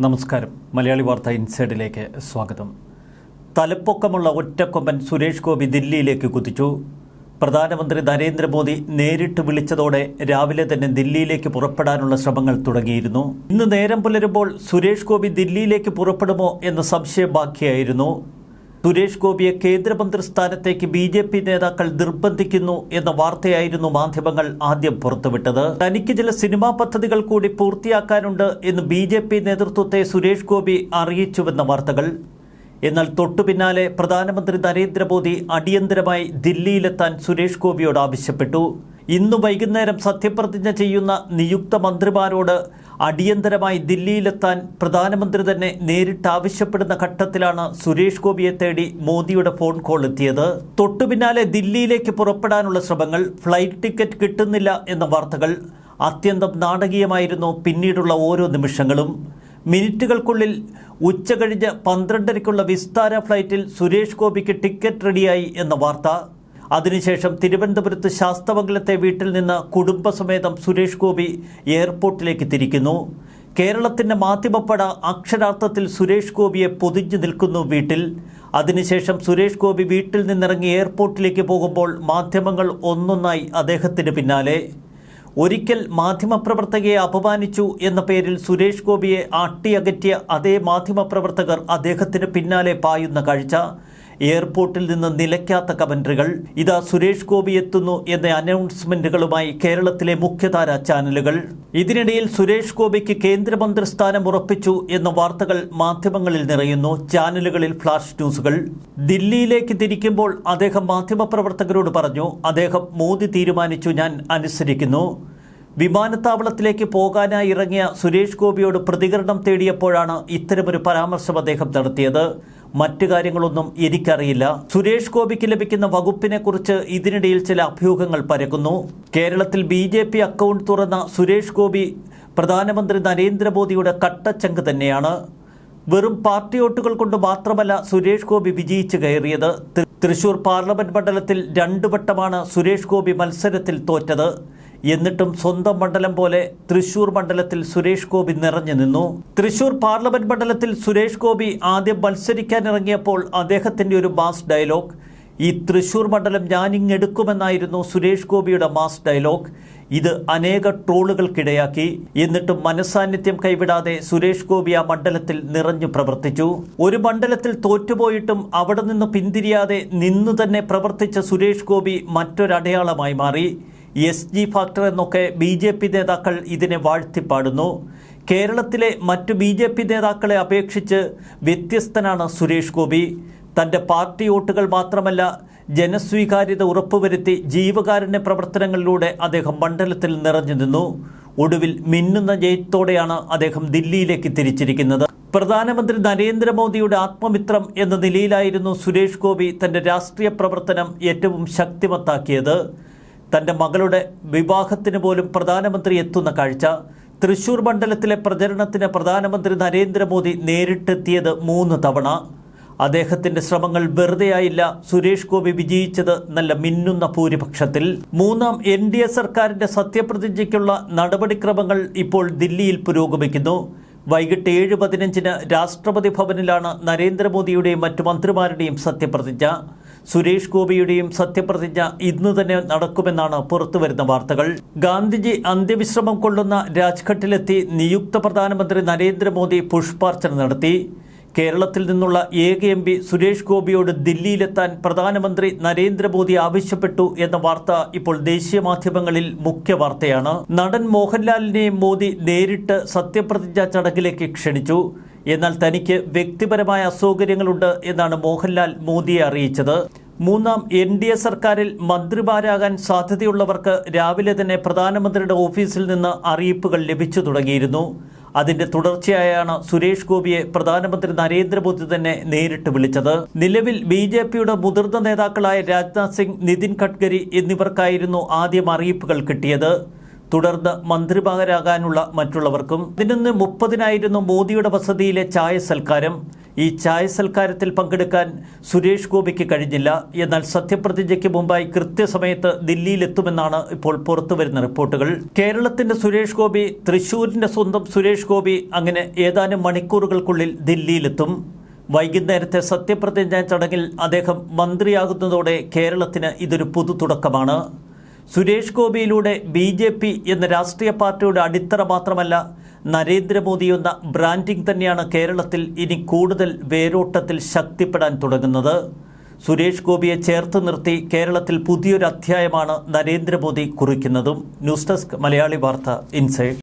നമസ്കാരം. മലയാളി വാർത്ത ഇൻസൈഡിലേക്ക് സ്വാഗതം. തലപ്പൊക്കമുള്ള ഒറ്റക്കൊമ്പൻ സുരേഷ് ഗോപി ദില്ലിയിലേക്ക് കുതിച്ചു. പ്രധാനമന്ത്രി നരേന്ദ്രമോദി നേരിട്ട് വിളിച്ചതോടെ രാവിലെ തന്നെ ദില്ലിയിലേക്ക് പുറപ്പെടാനുള്ള ശ്രമങ്ങൾ തുടങ്ങിയിരുന്നു. ഇന്ന് നേരം പുലരുമ്പോൾ സുരേഷ് ഗോപി ദില്ലിയിലേക്ക് പുറപ്പെടുമോ എന്ന സംശയം ബാക്കിയായിരുന്നു സുരേഷ് ഗോപിയെ കേന്ദ്രമന്ത്രി സ്ഥാനത്തേക്ക് ബി ജെ പി നേതാക്കൾ നിർബന്ധിക്കുന്നു എന്ന വാർത്തയായിരുന്നു മാധ്യമങ്ങൾ ആദ്യം പുറത്തുവിട്ടത്. തനിക്ക് ചില സിനിമാ പദ്ധതികൾ കൂടി പൂർത്തിയാക്കാനുണ്ട് എന്ന് ബി ജെ പി നേതൃത്വത്തെ സുരേഷ് ഗോപി അറിയിച്ചുവെന്ന വാർത്തകൾ. എന്നാൽ തൊട്ടുപിന്നാലെ പ്രധാനമന്ത്രി നരേന്ദ്രമോദി അടിയന്തരമായി ദില്ലിയിലെത്താൻ സുരേഷ് ഗോപിയോട് ആവശ്യപ്പെട്ടു. ഇന്ന് വൈകുന്നേരം സത്യപ്രതിജ്ഞ ചെയ്യുന്ന നിയുക്ത മന്ത്രിമാരോട് അടിയന്തരമായി ദില്ലിയിലെത്താൻ പ്രധാനമന്ത്രി തന്നെ നേരിട്ട് ആവശ്യപ്പെടുന്ന ഘട്ടത്തിലാണ് സുരേഷ് ഗോപിയെ തേടി മോദിയുടെ ഫോൺ കോൾ എത്തിയത്. തൊട്ടുപിന്നാലെ ദില്ലിയിലേക്ക് പുറപ്പെടാനുള്ള ശ്രമങ്ങൾ ഫ്ലൈറ്റ് ടിക്കറ്റ് കിട്ടുന്നില്ല എന്ന വാർത്തകൾ അത്യന്തം നാടകീയമായിരുന്നു പിന്നീടുള്ള ഓരോ നിമിഷങ്ങളും. മിനിറ്റുകൾക്കുള്ളിൽ ഉച്ച കഴിഞ്ഞ് പന്ത്രണ്ടരയ്ക്കുള്ള വിസ്താര ഫ്ലൈറ്റിൽ സുരേഷ് ഗോപിക്ക് ടിക്കറ്റ് റെഡിയായി എന്ന വാർത്ത അതിനുശേഷം തിരുവനന്തപുരത്ത് ശാസ്തമംഗലത്തെ വീട്ടിൽ നിന്ന് കുടുംബസമേതം സുരേഷ് ഗോപി എയർപോർട്ടിലേക്ക് തിരിക്കുന്നു. കേരളത്തിന്റെ മാധ്യമപ്പട അക്ഷരാർത്ഥത്തിൽ സുരേഷ് ഗോപിയെ പൊതിഞ്ഞു നിൽക്കുന്നു വീട്ടിൽ. അതിനുശേഷം സുരേഷ് ഗോപി വീട്ടിൽ നിന്നിറങ്ങി എയർപോർട്ടിലേക്ക് പോകുമ്പോൾ മാധ്യമങ്ങൾ ഒന്നൊന്നായി അദ്ദേഹത്തിന് പിന്നാലെ. ഒരിക്കൽ മാധ്യമപ്രവർത്തകയെ അപമാനിച്ചു എന്ന പേരിൽ സുരേഷ് ഗോപിയെ ആട്ടിയകറ്റിയ അതേ മാധ്യമപ്രവർത്തകർ അദ്ദേഹത്തിന് പിന്നാലെ പായുന്ന കാഴ്ച. എയർപോർട്ടിൽ നിന്ന് നിലയ്ക്കാത്ത കമന്ററികൾ. ഇതാ സുരേഷ് ഗോപി എത്തുന്നു എന്ന അനൗൺസ്മെന്റുകളുമായി കേരളത്തിലെ മുഖ്യധാര ചാനലുകൾ. ഇതിനിടയിൽ സുരേഷ് ഗോപിക്ക് കേന്ദ്രമന്ത്രി സ്ഥാനം ഉറപ്പിച്ചു എന്ന വാർത്തകൾ മാധ്യമങ്ങളിൽ നിറയുന്നു. ചാനലുകളിൽ ഫ്ലാഷ് ന്യൂസുകൾ. ദില്ലിയിലേക്ക് തിരിക്കുമ്പോൾ അദ്ദേഹം മാധ്യമപ്രവർത്തകരോട് പറഞ്ഞു അദ്ദേഹം മോദി തീരുമാനിച്ചു ഞാൻ അനുസരിക്കുന്നു. വിമാനത്താവളത്തിലേക്ക് പോകാനായി ഇറങ്ങിയ സുരേഷ് ഗോപിയോട് പ്രതികരണം തേടിയപ്പോഴാണ് ഇത്തരമൊരു പരാമർശം അദ്ദേഹം നടത്തിയത്. മറ്റു കാര്യങ്ങളൊന്നും എനിക്കറിയില്ല. സുരേഷ് ഗോപിക്ക് ലഭിക്കുന്ന വകുപ്പിനെ കുറിച്ച് ഇതിനിടയിൽ ചില അഭ്യൂഹങ്ങൾ പരക്കുന്നു. കേരളത്തിൽ ബി അക്കൗണ്ട് തുറന്ന സുരേഷ് ഗോപി പ്രധാനമന്ത്രി നരേന്ദ്രമോദിയുടെ കട്ടച്ചങ്ക് തന്നെയാണ്. വെറും പാർട്ടി വോട്ടുകൾ കൊണ്ട് മാത്രമല്ല സുരേഷ് ഗോപി വിജയിച്ചു കയറിയത്. തൃശൂർ പാർലമെന്റ് മണ്ഡലത്തിൽ രണ്ടു വട്ടമാണ് സുരേഷ് ഗോപി മത്സരത്തിൽ തോറ്റത്. എന്നിട്ടും സ്വന്തം മണ്ഡലം പോലെ തൃശൂർ മണ്ഡലത്തിൽ സുരേഷ് ഗോപി നിറഞ്ഞു നിന്നു. തൃശൂർ പാർലമെന്റ് മണ്ഡലത്തിൽ സുരേഷ് ഗോപി ആദ്യം മത്സരിക്കാനിറങ്ങിയപ്പോൾ അദ്ദേഹത്തിന്റെ ഒരു മാസ് ഡയലോഗ്. ഈ തൃശൂർ മണ്ഡലം ഞാനിങ്ങെടുക്കുമെന്നായിരുന്നു സുരേഷ് ഗോപിയുടെ മാസ് ഡയലോഗ്. ഇത് അനേക ട്രോളുകൾക്കിടയാക്കി. എന്നിട്ടും മനസാന്നിധ്യം കൈവിടാതെ സുരേഷ് ഗോപി ആ മണ്ഡലത്തിൽ നിറഞ്ഞു പ്രവർത്തിച്ചു. ഒരു മണ്ഡലത്തിൽ തോറ്റുപോയിട്ടും അവിടെ നിന്ന് പിന്തിരിയാതെ നിന്നു തന്നെ പ്രവർത്തിച്ച സുരേഷ് ഗോപി മറ്റൊരടയാളമായി മാറി. എസ് ജി ഫാക്ടർ എന്നൊക്കെ ബി ജെ പി നേതാക്കൾ ഇതിനെ വാഴ്ത്തിപ്പാടുന്നു. കേരളത്തിലെ മറ്റു ബി ജെ പി നേതാക്കളെ അപേക്ഷിച്ച് വ്യത്യസ്തനാണ് സുരേഷ് ഗോപി. തന്റെ പാർട്ടി വോട്ടുകൾ മാത്രമല്ല ജനസ്വീകാര്യത ഉറപ്പുവരുത്തി ജീവകാരുണ്യ പ്രവർത്തനങ്ങളിലൂടെ അദ്ദേഹം മണ്ഡലത്തിൽ നിറഞ്ഞു നിന്നു. ഒടുവിൽ മിന്നുന്ന ജയത്തോടെയാണ് അദ്ദേഹം ദില്ലിയിലേക്ക് തിരിച്ചിരിക്കുന്നത്. പ്രധാനമന്ത്രി നരേന്ദ്രമോദിയുടെ ആത്മമിത്രം എന്ന നിലയിലായിരുന്നു സുരേഷ് ഗോപി തന്റെ രാഷ്ട്രീയ പ്രവർത്തനം ഏറ്റവും ശക്തിമത്താക്കിയത്. തന്റെ മകളുടെ വിവാഹത്തിന് പോലും പ്രധാനമന്ത്രി എത്തുന്ന കാഴ്ച തൃശൂർ മണ്ഡലത്തിലെ പ്രചരണത്തിന് പ്രധാനമന്ത്രി നരേന്ദ്രമോദി നേരിട്ടെത്തിയത് മൂന്ന് തവണ. അദ്ദേഹത്തിന്റെ ശ്രമങ്ങൾ വെറുതെയായില്ല സുരേഷ് ഗോപി വിജയിച്ചത് നല്ല മിന്നുന്ന ഭൂരിപക്ഷത്തിൽ. മൂന്നാം എൻ ഡി എ സർക്കാരിന്റെ സത്യപ്രതിജ്ഞയ്ക്കുള്ള നടപടിക്രമങ്ങൾ ഇപ്പോൾ ദില്ലിയിൽ പുരോഗമിക്കുന്നു. വൈകിട്ട് ഏഴ് പതിനഞ്ചിന് രാഷ്ട്രപതി ഭവനിലാണ് നരേന്ദ്രമോദിയുടെയും മറ്റു മന്ത്രിമാരുടെയും സത്യപ്രതിജ്ഞ. സുരേഷ് ഗോപിയുടെയും സത്യപ്രതിജ്ഞ ഇന്ന് തന്നെ നടക്കുമെന്നാണ് പുറത്തുവരുന്ന വാർത്തകൾ. ഗാന്ധിജി അന്ത്യവിശ്രമം കൊള്ളുന്ന രാജ്ഘട്ടിലെത്തി നിയുക്ത പ്രധാനമന്ത്രി നരേന്ദ്രമോദി പുഷ്പാർച്ചന നടത്തി. കേരളത്തിൽ നിന്നുള്ള ഏക എം പി സുരേഷ് ഗോപിയോട് ദില്ലിയിലെത്താൻ പ്രധാനമന്ത്രി നരേന്ദ്രമോദി ആവശ്യപ്പെട്ടു എന്ന വാർത്ത ഇപ്പോൾ ദേശീയ മാധ്യമങ്ങളിൽ മുഖ്യ വാർത്തയാണ്. നടൻ മോഹൻലാലിനെയും മോദി നേരിട്ട് സത്യപ്രതിജ്ഞാ ചടങ്ങിലേക്ക് ക്ഷണിച്ചു. എന്നാൽ തനിക്ക് വ്യക്തിപരമായ അസൗകര്യങ്ങളുണ്ട് എന്നാണ് മോഹൻലാൽ മോദിയെ അറിയിച്ചത്. മൂന്നാം എൻ ഡി എ സർക്കാരിൽ മന്ത്രിമാരാകാൻ സാധ്യതയുള്ളവർക്ക് രാവിലെ തന്നെ പ്രധാനമന്ത്രിയുടെ ഓഫീസിൽ നിന്ന് അറിയിപ്പുകൾ ലഭിച്ചു തുടങ്ങിയിരുന്നു. അതിന്റെ തുടർച്ചയായാണ് സുരേഷ് ഗോപിയെ പ്രധാനമന്ത്രി നരേന്ദ്രമോദി തന്നെ നേരിട്ട് വിളിച്ചത്. നിലവിൽ ബി ജെ പിയുടെ മുതിർന്ന നേതാക്കളായ രാജ്നാഥ് സിംഗ് നിതിൻ ഗഡ്കരി എന്നിവർക്കായിരുന്നു ആദ്യം അറിയിപ്പുകൾ കിട്ടിയത്. തുടർന്ന് മന്ത്രിമാരാകാനുള്ള മറ്റുള്ളവർക്കും പതിനൊന്ന് മുപ്പതിനായിരുന്നു മോദിയുടെ വസതിയിലെ ചായ സൽക്കാരം. ഈ ചായ സൽക്കാരത്തിൽ പങ്കെടുക്കാൻ സുരേഷ് ഗോപിക്ക് കഴിഞ്ഞില്ല. എന്നാൽ സത്യപ്രതിജ്ഞയ്ക്ക് മുമ്പായി കൃത്യസമയത്ത് ദില്ലിയിലെത്തുമെന്നാണ് ഇപ്പോൾ പുറത്തുവരുന്ന റിപ്പോർട്ടുകൾ. കേരളത്തിന്റെ സുരേഷ് ഗോപി തൃശൂരിന്റെ സ്വന്തം സുരേഷ് ഗോപി അങ്ങനെ ഏതാനും മണിക്കൂറുകൾക്കുള്ളിൽ ദില്ലിയിലെത്തും. വൈകുന്നേരത്തെ സത്യപ്രതിജ്ഞാ ചടങ്ങിൽ അദ്ദേഹം മന്ത്രിയാകുന്നതോടെ കേരളത്തിന് ഇതൊരു പുതു തുടക്കമാണ് സുരേഷ് ഗോപിയിലൂടെ ബി ജെ പി എന്ന രാഷ്ട്രീയ പാർട്ടിയുടെ അടിത്തറ മാത്രമല്ല നരേന്ദ്രമോദി എന്ന ബ്രാൻഡിംഗ് തന്നെയാണ് കേരളത്തിൽ ഇനി കൂടുതൽ വേരോട്ടത്തിൽ ശക്തിപ്പെടാൻ തുടങ്ങുന്നത്. സുരേഷ് ഗോപിയെ ചേർത്ത് നിർത്തി കേരളത്തിൽ പുതിയൊരു അധ്യായമാണ് നരേന്ദ്രമോദി കുറിക്കുന്നതും. ന്യൂസ് ഡെസ്ക് മലയാളി വാർത്ത ഇൻസൈഡ്.